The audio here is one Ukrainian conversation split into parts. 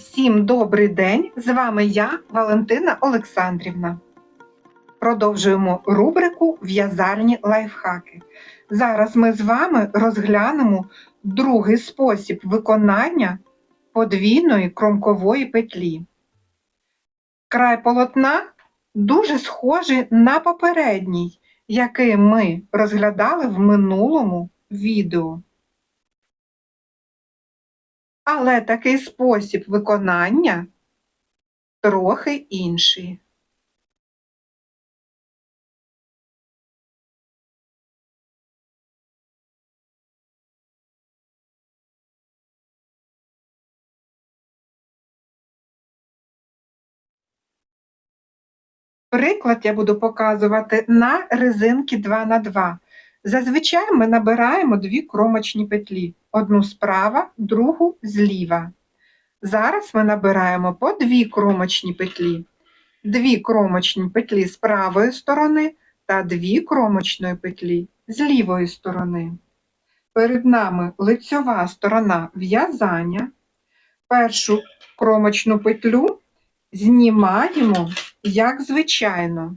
Всім добрий день! З вами я, Валентина Олександрівна. Продовжуємо рубрику В'язальні лайфхаки. Зараз ми з вами розглянемо другий спосіб виконання подвійної кромкової петлі. Край полотна дуже схожий на попередній, який ми розглядали в минулому відео. Але такий спосіб виконання трохи інший. Приклад я буду показувати на резинки 2х2. Зазвичай ми набираємо дві кромочні петлі, одну справа, другу зліва. Зараз ми набираємо по дві кромочні петлі, дві кромочні петлі з правої сторони та дві кромочної петлі з лівої сторони. Перед нами лицьова сторона в'язання. Першу кромочну петлю знімаємо, як звичайно.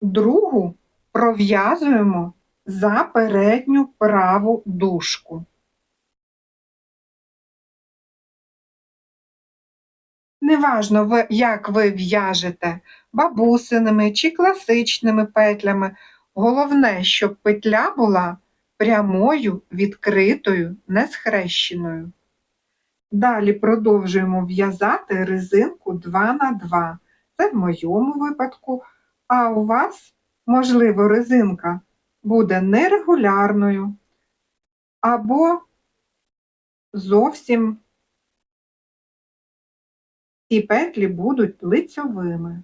Другу пров'язуємо за передню праву дужку. Неважно, як ви в'яжете бабусиними чи класичними петлями, головне, щоб петля була прямою, відкритою, не схрещеною. Далі продовжуємо в'язати резинку 2 на 2 Це в моєму випадку, а у вас, можливо, резинка буде нерегулярною або зовсім ці петлі будуть лицьовими.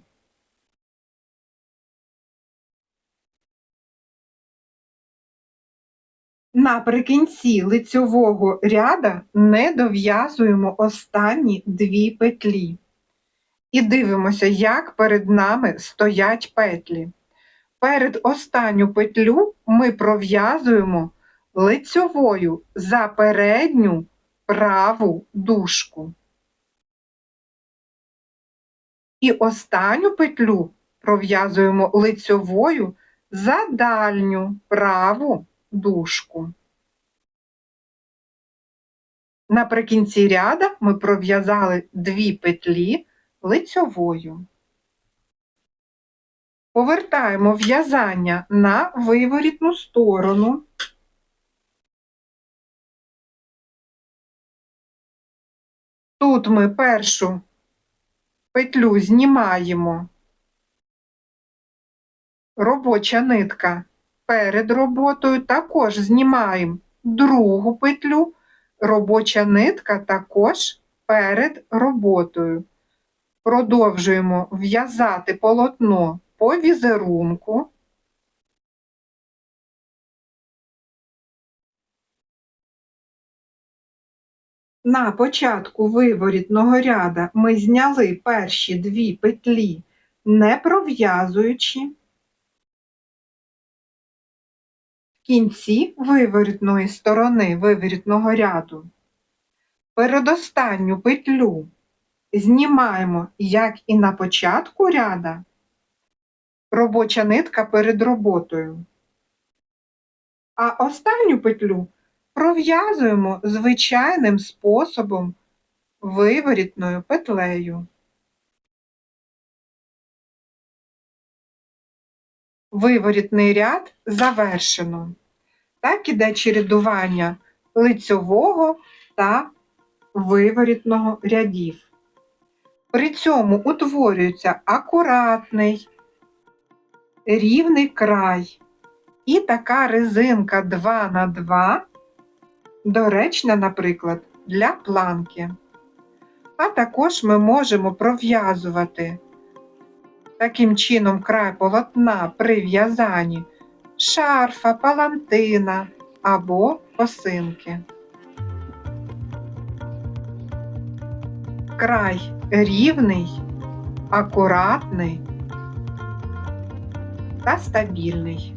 Наприкінці лицьового ряда не дов'язуємо останні дві петлі. І дивимося, як перед нами стоять петлі. Перед останню петлю ми пров'язуємо лицьовою за передню праву дужку. І останню петлю пров'язуємо лицьовою за дальню праву дужку. Наприкінці ряда ми пров'язали дві петлі лицьовою. Повертаємо в'язання на виворітну сторону. Тут ми першу петлю знімаємо. Робоча нитка перед роботою також знімаємо другу петлю, робоча нитка також перед роботою. Продовжуємо в'язати полотно по візерунку. На початку виворітного ряда ми зняли перші дві петлі, не пров'язуючи. В кінці виворітної сторони виворітного ряду передостанню петлю знімаємо, як і на початку ряда, робоча нитка перед роботою. А останню петлю пров'язуємо звичайним способом виворітною петлею. Виворітний ряд завершено. Так іде чередування лицьового та виворітного рядів. При цьому утворюється акуратний, рівний край. І така резинка 2 на 2 доречна, наприклад, для планки. А також ми можемо пров'язувати таким чином край полотна при в'язанні шарфа, палантина або косинки. Край рівний, акуратний та стабільний.